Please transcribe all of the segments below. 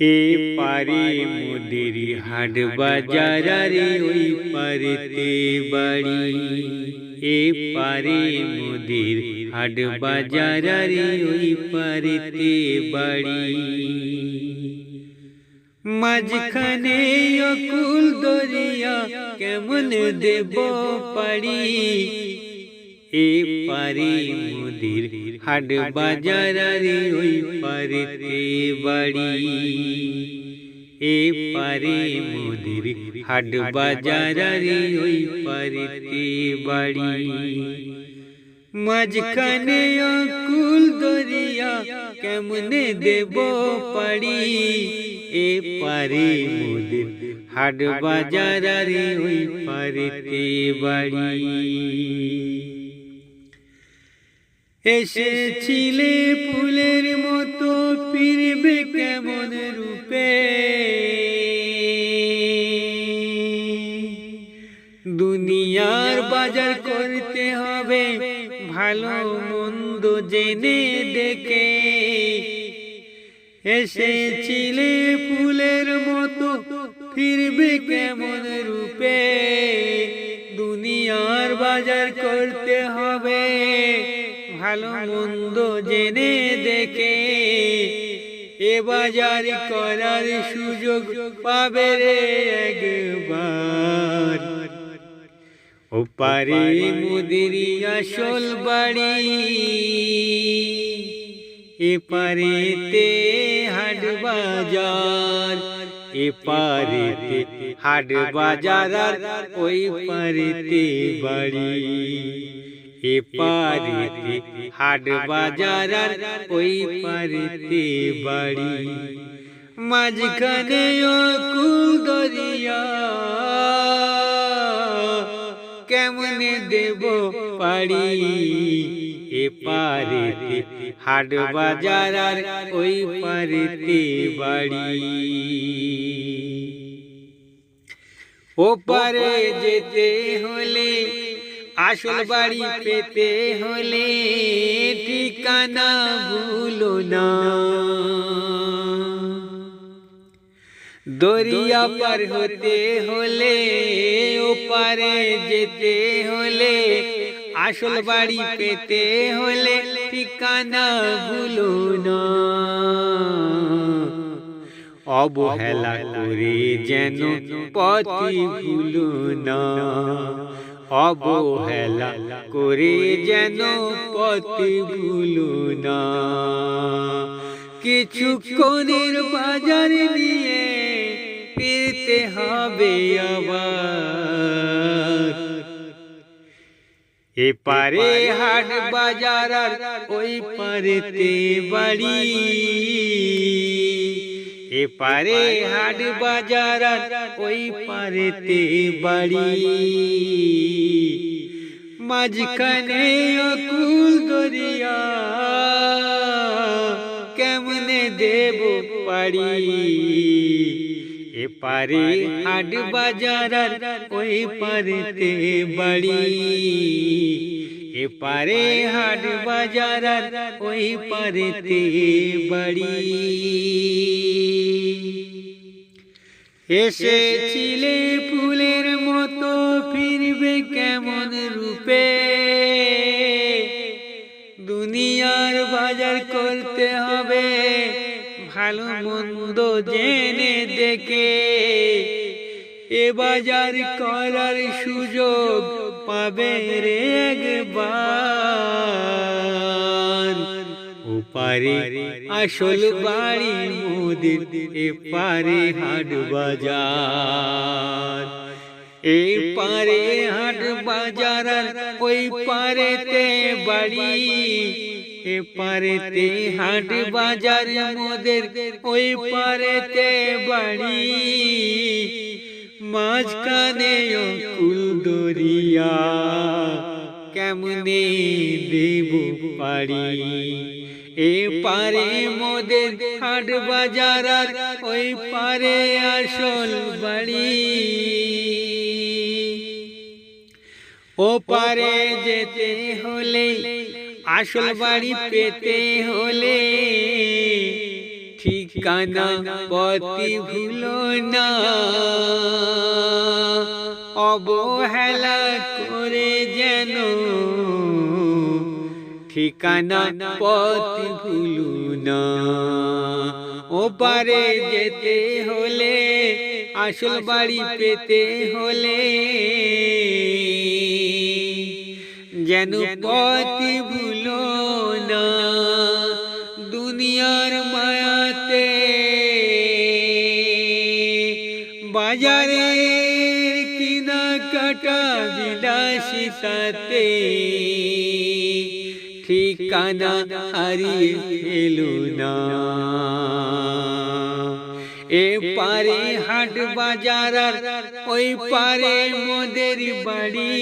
এ পারে মুদির হাট বাজার আরে ওই পারেতে বাড়ি। এ পারে মুদির হাট বাজার আরে ওই পারেতে বাড়ি। মাঝখানে অকুল দরিয়া কেমন দেব পাড়ি। এ পারে মুদির হাট বাজার আরে ওই পারেতে বাড়ি এ পারে মুদির হাট বাজার আরে ওই পারেতে বাড়ি মাঝখানে অকুল দরিয়া কেমনে দেব পাড়ি এ পারে মুদির হাট বাজার আরে ওই পারেতে বাড়ি এসেছিলে ফুলের মতো, ফিরবে কেমন রূপে? দুনিয়ার বাজার করতে হবে, ভালো মন্দ জেনে দেখে। এসেছিলে ফুলের মতো, ফিরবে কেমন রূপে? দুনিয়ার বাজার করতে হবে ভালো মন্দ জেনে দেখে এ বাজার করার সুযোগ পাবে রে একবার। ও পারে মুদিরি আসল বাড়ি এ পারেতে হাট বাজার এ পারেতে হাট বাজার ওই পারেতে বাড়ি। এ পারেতে হাট বাজার আর ওই পারেতে বাড়ি মাঝখানে অকুল দরিয়া কেমনে দেব পাড়ি এ পারেতে হাট বাজার আর ওই পারেতে বাড়ি ও পারে যেতে হলে আসল বাড়ি পেতে হলে ঠিকানা ভুলো না। দরিয়া পার হতে হলে ও পারে যেতে হলে, আসল বাড়ি পেতে হলে ঠিকানা ভুলো না। অবহেলা করে যেন পথি ভুলো না। অবহেলা করে যেন পথি ভুলো না। কিছুক্ষণের বাজার নিয়ে ফিরতে হবে আবার। এ পারে হাট বাজার আর ওই পারেতে বাড়ি। এ পারে হাট বাজার ওই পারেতে বাড়ি। মাঝখানে অকুল দরিয়া কেমনে দেব পাড়ি? এ পারে হাট বাজার ওই পারেতে বাড়ি? এ পারে হাট বাজার ওই পারেতে বাড়ি? এসেছিলে ফুলের মতো ফিরবে কেমন রূপে? দুনিয়ার বাজার করতে হবে। ভালো মন্দ জেনে দেখে এ বাজার করার সুযোগ পাবে রে একবার। ওপারে আসল বাড়ি মোদের এ পারে হাট বাজার। এই পারে হাট বাজার ওই পারেতে বাড়ি। এ পারেতে হাট বাজার মোদের, ওই পারেতে বাড়ি। মাঝখানে কুল দরিয়া, কেমনে দেব পারি এ পারে মোদের হাট বাজার ওই পারে আসল বাড়ি। ও পারে যেতে হলে, আসল বাড়ি পেতে হলে ঠিকানা পতি ভুলো না। অবহেলা করে যেন ঠিকানা পতি ভুলু না। ও পারে যেতে হলে, আসল বাড়ি পেতে হলে যেন পতি ভুলো না, দুনিয়ার মায়াতে। বাজারের কিনা কাটা বিলাসিতাতে ঠিকানা হারিয়ে এলো না। এ পারে হাট বাজার ওই পারে মোদের বাড়ি।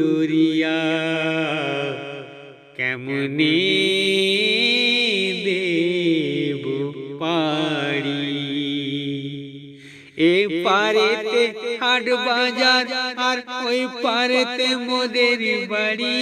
দরিয়া কেমনে দেব পাড়ি এ পারেতে হাট বাজার আর ওই পারেতে মোদের বাড়ি।